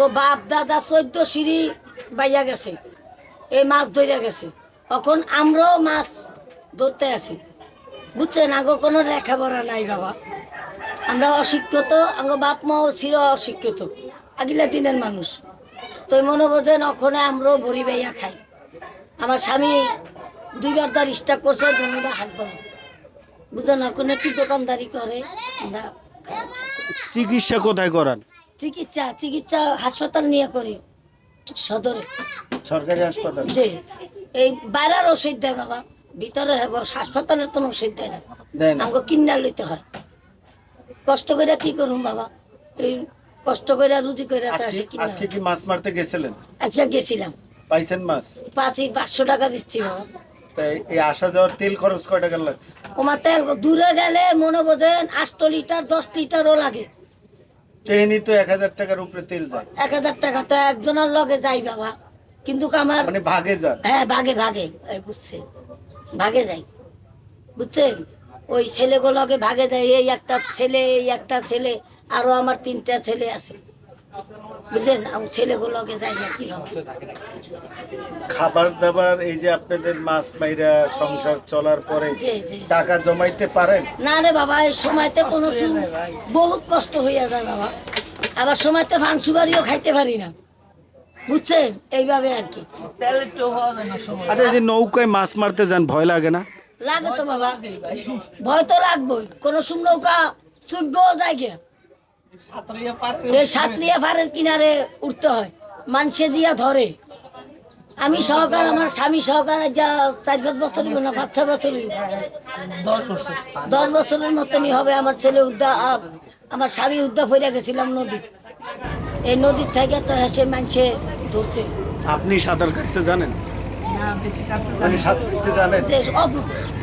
বাপ, দাদা, চোদ্দ সিঁড়ি বাইয়া গেছে। এই মাছ ধরিয়া গেছে। এখন আমরাও মাছ ধরতে আছি। বুঝছেন আগে কোনো লেখাপড়া নাই বাবা। আমরা অশিক্ষিত, আঙ্গ বাপ মাও ছিল অশিক্ষিত, আগিলা দিনের মানুষ। তো মনে বোঝেন ওখানে আমরাও ভরি বাইয়া খাই। আমার স্বামী দুইবার তার স্টাক করছে জমিটা হাত বলো বুঝলেন ওখানে একটু দোকানদারি করে, আমরা। চিকিৎসা কোথায় করান? চিকিৎসা চিকিৎসা হাসপাতাল নিয়ে করি সদরে। সরকারি হাসপাতাল? যে এই বাইরের ওষুধ দেয় বাবা ভিতরে হেব- হাসপাতালের তো ওষুধ দেয় না। আমাকে কিনা লইতে হয়। কষ্ট করে কি করুম বাবা? এই কষ্ট করে রুজি করে আজকে আসে কিনা আজকে কি মাছ মারতে গেছিলেন? আজকে গেছিলাম। পাইছেন মাছ? পাঁচই পাঁচশো টাকা বেচছি বাবা। এই আসা যাওয়ার তেল খরচ কয় টাকা লাগছে? ওমার তেল দূরে গেলে মনে বোঝেন আষ্ট লিটার দশ লিটারও লাগে। ট্রেনই তো এক হাজার টাকার উপরে তেল যায়। এক হাজার টাকা তো একজনের লগে যাই বাবা। কিন্তু আমার মানে ভাগে যান। হ্যাঁ ভাগে ভাগে। বুঝছে ভাগে যাই বুঝছেন? ওই ছেলেগুলোকে ভাগে যায় এই একটা ছেলে এই একটা ছেলে আরও আমার তিনটা ছেলে আছে। বুঝলেন ছেলেগুলোকে যাই আর কি খাবার দাবার এই যে আপনাদের মাছ মাইরা সংসার চলার পরে টাকা জমাইতে পারেন? না রে বাবা এই সময়তে কোনো বহুত কষ্ট হইয়া যায় বাবা। আবার সময়তে ফাংসু বাড়িও খাইতে পারি না। বুঝছেন? এইভাবে আর কি। আচ্ছা এই যে নৌকায় মাছ মারতে যান ভয় লাগে না? লাগে তো বাবা। ভয় তো লাগবেই। কোনো সুম নৌকা চুপবেও যায় গিয়া এই সাতরিয়া ফারের কিনারে উঠতে হয়। মানুষে দিয়া ধরে। আমি সহকার আমার স্বামী সহকার যা চার পাঁচ বছর না পাঁচ ছয় বছর। দশ বছরের মতনই হবে আমার ছেলে উদ্যা আমার স্বামী উদ্যা ফিরে গেছিলাম নদী এই নদীর থেকে তো হেসে মানুষে ধরছে। আপনি সাঁতার কাটতে জানেন? মানে সাঁতার কাটতে জানেন? জানিয়ে আচ্ছা আচ্ছা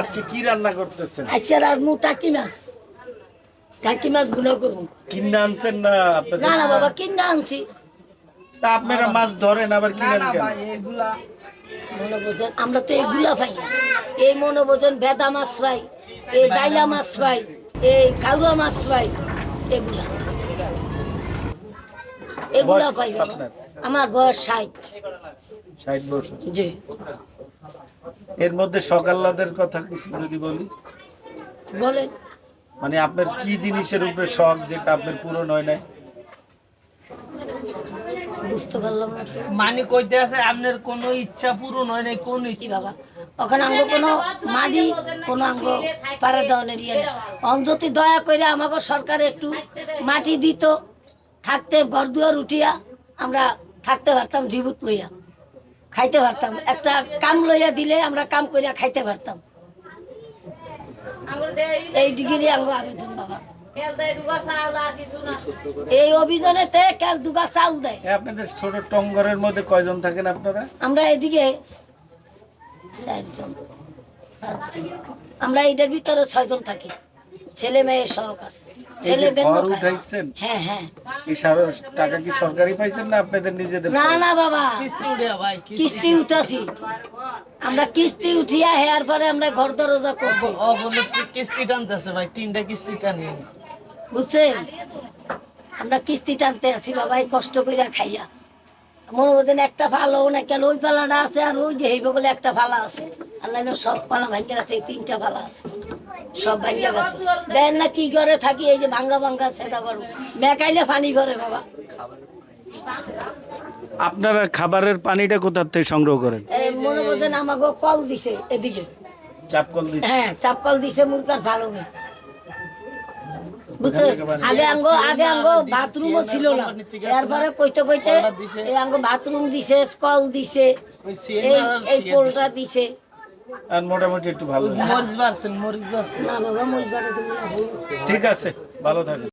আজকে কি রান্না করতেছেন? আজকে আর মু টাকি মাছ। টাকি মাছগুলো করব। কিনে আনছেন না না না বাবা কিনা আনছি। তা আপনারা মাছ ধরেন আবার কিনেন কেন? মনে আমরা তো এগুলা পাই না। এই মনে বোঝেন বেদা মাছ পাই এই ডাইলা মাছ পাই এই কাউরা মাছ পাই এগুলা। এগুলা পাই? আমার বয়স ষাট। ষাট বছর। জি। এর মধ্যে সকাল্লাদের কথা কিছু যদি বলি? বলেন। মানে আপনার কি জিনিসের উপরে শখ যেটা আপনার পূরণ হয় নাই? বুঝতে পারলাম না। মানে কইতে আছে আপনার কোনো ইচ্ছা পূরণ হয় নাই কোন কি বাবা ওখানে আঙ্গ কোনো মাটি কোনো আঙ্গ পারে দেওয়ানের ইয়ে দয়া করে আমাকে সরকার একটু মাটি দিত থাকতে ঘর দুয়ার উঠিয়া আমরা থাকতে পারতাম জীবুত লইয়া। খাইতে পারতাম। একটা কাম লইয়া দিলে আমরা কাম করিয়া খাইতে পারতাম। এই ডিগ্রি আঙ্গ আবেদন বাবা। এই অভিযানেতে কাল দুগা চাল দেয়। আপনাদের ছোট টঙ্গরের মধ্যে কয়জন থাকেন আপনারা? আমরা এদিকে চারজন আমরা এটার ভিতরে ছয়জন থাকি। ছেলে মেয়ে সহকার। ছেলে ঘর উঠাইছেন হ্যাঁ হ্যাঁ। কি টাকা কি সরকারি পাইছেন না আপনাদের নিজেদের? না না বাবা। কিস্তি উঠিয়া ভাই কিস্তি। উঠাছি। আমরা কিস্তি উঠিয়া হেয়ার পরে আমরা ঘর দরজা করছি। কিস্তি টানতেছে ভাই? তিনটা কিস্তি টানি বুঝছেন? আমরা কিস্তি টানতে আছি বাবা এই কষ্ট করিয়া খাইয়া। মনে করতেন একটা ফালো না কেন ওই পালাটা আছে আর ওই যে হেইব বলে একটা ফালা আছে। আর নাইলে সব পালা ভাঙ্গা আছে এই তিনটা ফালা আছে। সব ভাঙ্গা গেছে। দেন না কি ঘরে থাকি এই যে ভাঙ্গা ভাঙ্গা সেটা করব মেকাইলে পানি ভরে বাবা। আপনারা খাবারের পানিটা কোথার থেকে সংগ্রহ করেন? মনে করতেন আমাকে কল দিছে এদিকে। চাপকল দিয়ে হ্যাঁ চাপ কল দিছে মুরকার ভালো বুঝছ? আগে আঙ্গ আগে আঙ্গ বাথরুমও ছিল না। এরপরে কইতে কইতে এই আঙ্গ বাথরুম দিছে কল দিছে এই পোলটা দিছে। আর মোটামুটি একটু ভালো। মরিচ বাড়ছেন মরিচ বাড়ছেন না বাবা মরিচ বাটা ঠিক আছে ভালো থাকেন